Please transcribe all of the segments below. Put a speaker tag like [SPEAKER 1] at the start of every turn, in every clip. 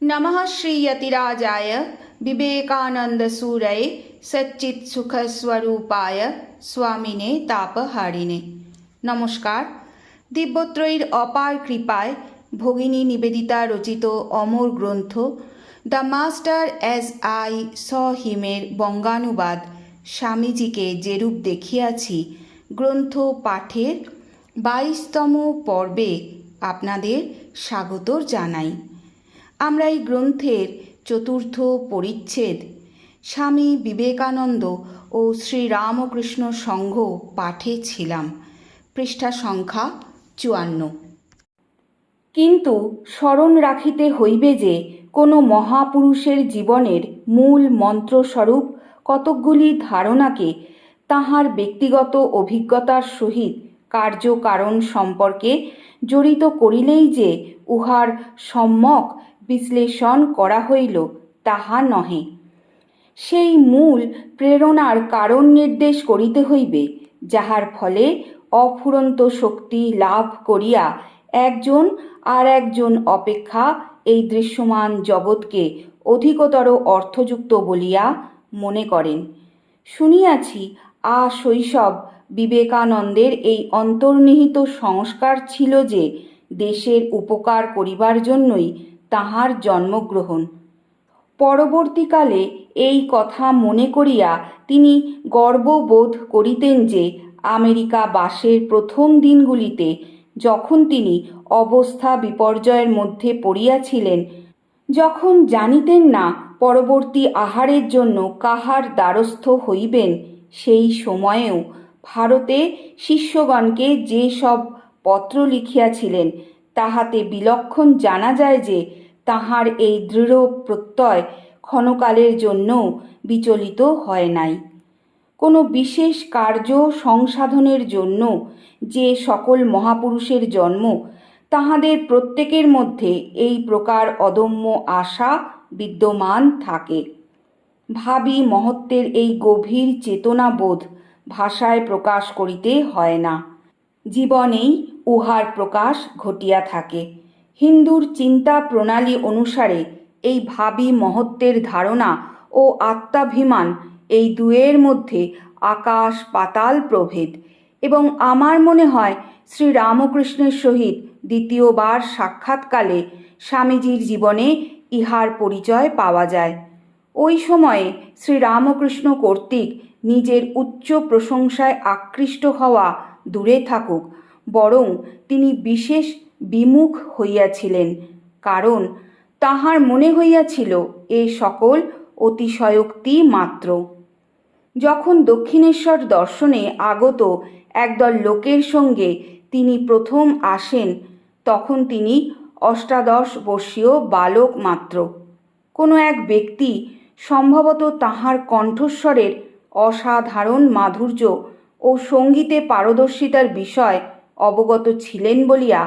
[SPEAKER 1] नमः श्रीयतिराजाय विवेकानन्दसूरये সচ্চিৎসুখস্বরূপায় স্বামিনে তাপহারিণে নমস্কার দিব্যত্রয়ীর অপার কৃপায় ভগিনী নিবেদিতা রচিত অমর গ্রন্থ the master as I saw হিমের বঙ্গানুবাদ স্বামীজিকে যেরূপ দেখিয়াছি গ্রন্থ পাঠের বাইশতম পর্বে আপনাদের স্বাগত জানাই আমরা এই গ্রন্থের চতুর্থ পরিচ্ছেদ, স্বামী বিবেকানন্দ ও শ্রীরামকৃষ্ণ সংঘ পাঠে ছিলাম। পৃষ্ঠা সংখ্যা চুয়ান্ন। কিন্তু স্মরণ রাখিতে হইবে যে কোনো মহাপুরুষের জীবনের মূল মন্ত্রস্বরূপ কতকগুলি ধারণাকে তাহার ব্যক্তিগত অভিজ্ঞতার সহিত কার্যকারণ সম্পর্কে জড়িত করিলেই যে উহার সম্যক বিশ্লেষণ করা হইল, তাহা নহে। সেই মূল প্রেরণার কারণ নির্দেশ করিতে হইবে, যাহার ফলে অফুরন্ত শক্তি লাভ করিয়া একজন আর একজন অপেক্ষা এই দৃশ্যমান জগৎকে অধিকতর অর্থযুক্ত বলিয়া মনে করেন। শুনিয়াছি, আ শৈশব বিবেকানন্দের এই অন্তর্নিহিত সংস্কার ছিল যে, দেশের উপকার করিবার জন্যই তাহার জন্মগ্রহণ। পরবর্তীকালে এই কথা মনে করিয়া তিনি গর্ববোধ করিতেন যে আমেরিকা বাসের প্রথম দিনগুলিতে যখন তিনি অবস্থা বিপর্যয়ের মধ্যে পড়িয়াছিলেন, যখন জানিতেন না পরবর্তী আহারের জন্য কাহার দ্বারস্থ হইবেন, সেই সময়েও ভারতে শিষ্যগণকে যে সব পত্র লিখিয়াছিলেন তাহাতে বিলক্ষণ জানা যায় যে তাহার এই দৃঢ় প্রত্যয় ক্ষণকালের জন্যও বিচলিত হয় নাই। কোনো বিশেষ কার্য সংসাধনের জন্য যে সকল মহাপুরুষের জন্ম, তাহাদের প্রত্যেকের মধ্যে এই প্রকার অদম্য আশা বিদ্যমান থাকে। ভাবি মহত্বের এই গভীর চেতনাবোধ ভাষায় প্রকাশ করিতে হয় না। জীবনেই উহার প্রকাশ ঘটিয়া থাকে। হিন্দুর চিন্তা প্রণালী অনুসারে এই ভাবি মহত্বের ধারণা ও আত্মাভিমান এই দুয়ের মধ্যে আকাশ পাতাল প্রভেদ এবং আমার মনে হয় শ্রী রামকৃষ্ণের সহিত দ্বিতীয়বার সাক্ষাৎকালে স্বামীজির জীবনে ইহার পরিচয় পাওয়া যায়। ওই সময়ে শ্রী রামকৃষ্ণ কর্তৃক নিজের উচ্চ প্রশংসায় আকৃষ্ট হওয়া দূরে থাকুক, বরং তিনি বিশেষ বিমুখ হইয়াছিলেন, কারণ তাহার মনে হইয়াছিল এ সকল অতিশয়োক্তি মাত্র। যখন দক্ষিণেশ্বর দর্শনে আগত একদল লোকের সঙ্গে তিনি প্রথম আসেন, তখন তিনি অষ্টাদশ বর্ষীয় বালক মাত্র। কোনো এক ব্যক্তি সম্ভবত তাহার কণ্ঠস্বরের অসাধারণ মাধুর্য ও সঙ্গীতে পারদর্শিতার বিষয় অবগত ছিলেন বলিয়া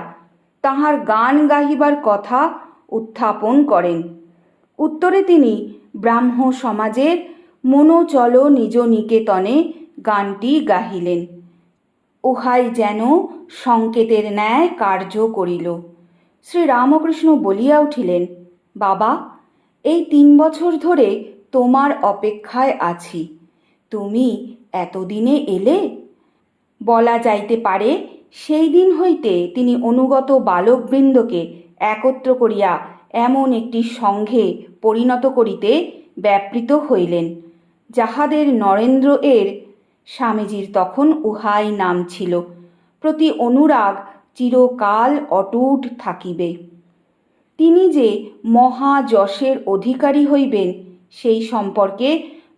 [SPEAKER 1] তাহার গান গাহিবার কথা উত্থাপন করেন। উত্তরে তিনি, ব্রাহ্ম সমাজের মনোচল নিজ নিকেতনে গানটি গাহিলেন। উহাই যেন সংকেতের ন্যায় কার্য করিল। শ্রী রামকৃষ্ণ বলিয়া উঠিলেন, বাবা, এই তিন বছর ধরে তোমার অপেক্ষায় আছি। তুমি এতদিনে এলে? বলা যাইতে পারে, সেই দিন হইতে তিনি অনুগত বালকবৃন্দকে একত্র করিয়া এমন একটি সংঘে পরিণত করিতে ব্যাপৃত হইলেন, যাহাদের নরেন্দ্র এর স্বামীজির তখন উহাই নাম ছিল। প্রতি অনুরাগ চিরকাল অটুট থাকিবে। তিনি যে মহাযশের অধিকারী হইবেন, সেই সম্পর্কে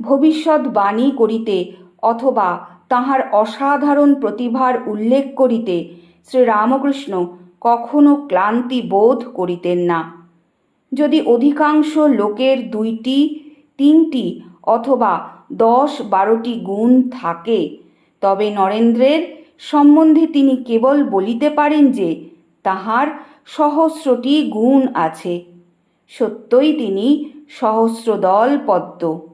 [SPEAKER 1] ভবিষ্যৎবাণী করিতে অথবা তাহার অসাধারণ প্রতিভার উল্লেখ করিতে শ্রীরামকৃষ্ণ কখনো ক্লান্তি বোধ করিতেন না। যদি অধিকাংশ লোকের দুইটি, তিনটি অথবা দশ, বারোটি গুণ থাকে, তবে নরেন্দ্রের সম্বন্ধে তিনি কেবল বলিতে পারেন যে তাহার সহস্রটি গুণ আছে। সত্যই তিনি সহস্রদল পদ্ম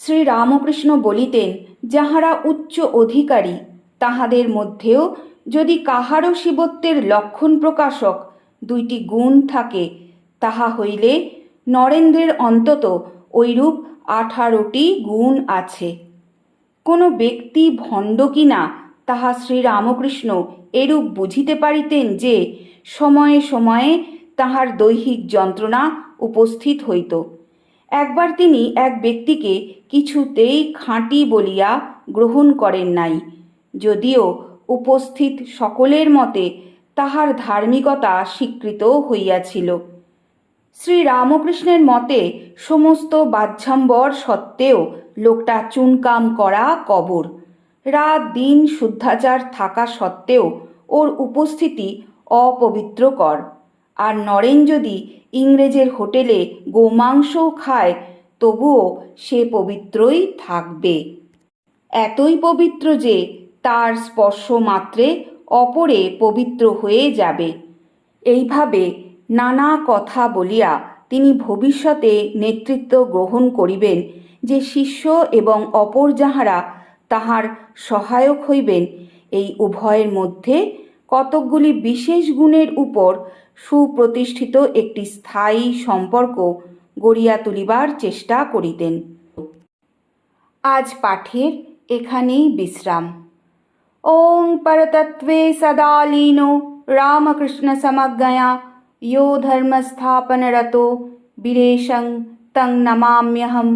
[SPEAKER 1] শ্রী রামকৃষ্ণ বলিতেন, যাহারা উচ্চ অধিকারী, তাহাদের মধ্যেও যদি কাহারও শিবত্বের লক্ষণ প্রকাশক দুইটি গুণ থাকে, তাহা হইলে নরেন্দ্রের অন্তত ঐরূপ আঠারোটি গুণ আছে। কোনো ব্যক্তি ভণ্ড কিনা তাহা শ্রীরামকৃষ্ণ এরূপ বুঝিতে পারিতেন যে, সময়ে সময়ে তাহার দৈহিক যন্ত্রণা উপস্থিত হইত। একবার তিনি এক ব্যক্তিকে কিছুতেই খাঁটি বলিয়া গ্রহণ করেন নাই। যদিও উপস্থিত সকলের মতে তাহার ধার্মিকতা স্বীকৃত হইয়াছিল। শ্রী রামকৃষ্ণের মতে সমস্ত বাহ্যাম্বর সত্ত্বেও লোকটা চুনকাম করা কবর। রাত দিন শুদ্ধাচার থাকা সত্ত্বেও ওর উপস্থিতি অপবিত্রকর। আর নরেন যদি ইংরেজের হোটেলে গোমাংসও খায়, তবুও সে পবিত্রই থাকবে। এতই পবিত্র যে তার স্পর্শ মাত্রে অপরে পবিত্র হয়ে যাবে। এইভাবে নানা কথা বলিয়া তিনি ভবিষ্যতে নেতৃত্ব গ্রহণ করিবেন যে শিষ্য এবং অপর যাহারা তাহার সহায়ক হইবেন, এই উভয়ের মধ্যে কতকগুলি বিশেষ গুণের উপর সুপ্রতিষ্ঠিত একটি স্থায়ী সম্পর্ক গড়িয়া তুলিবার চেষ্টা করিতেন আজ পাঠের এখানেই বিশ্রাম ॐ परतत्त्वे सदा लीनो रामकृष्णसमज्ञया यो धर्मस्थापनरतो वीरेशं तं नमाम्यहम्